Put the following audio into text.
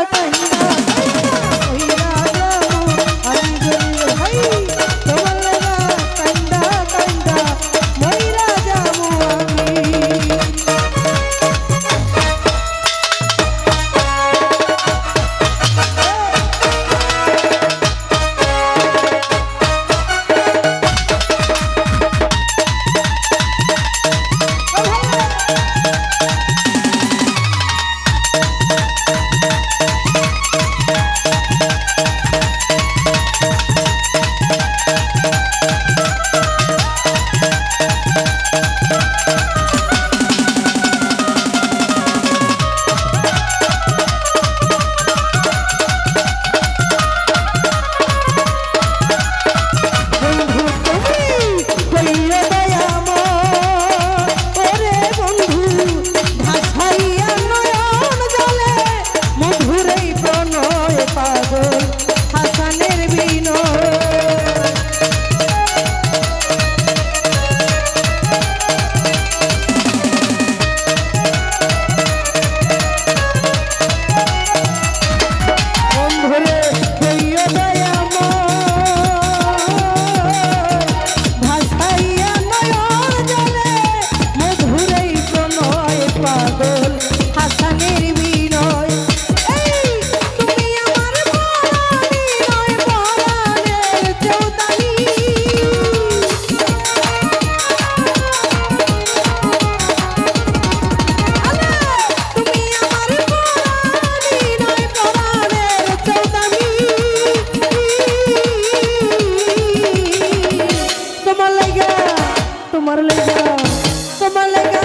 i don't Fernanda. লেগা তোমার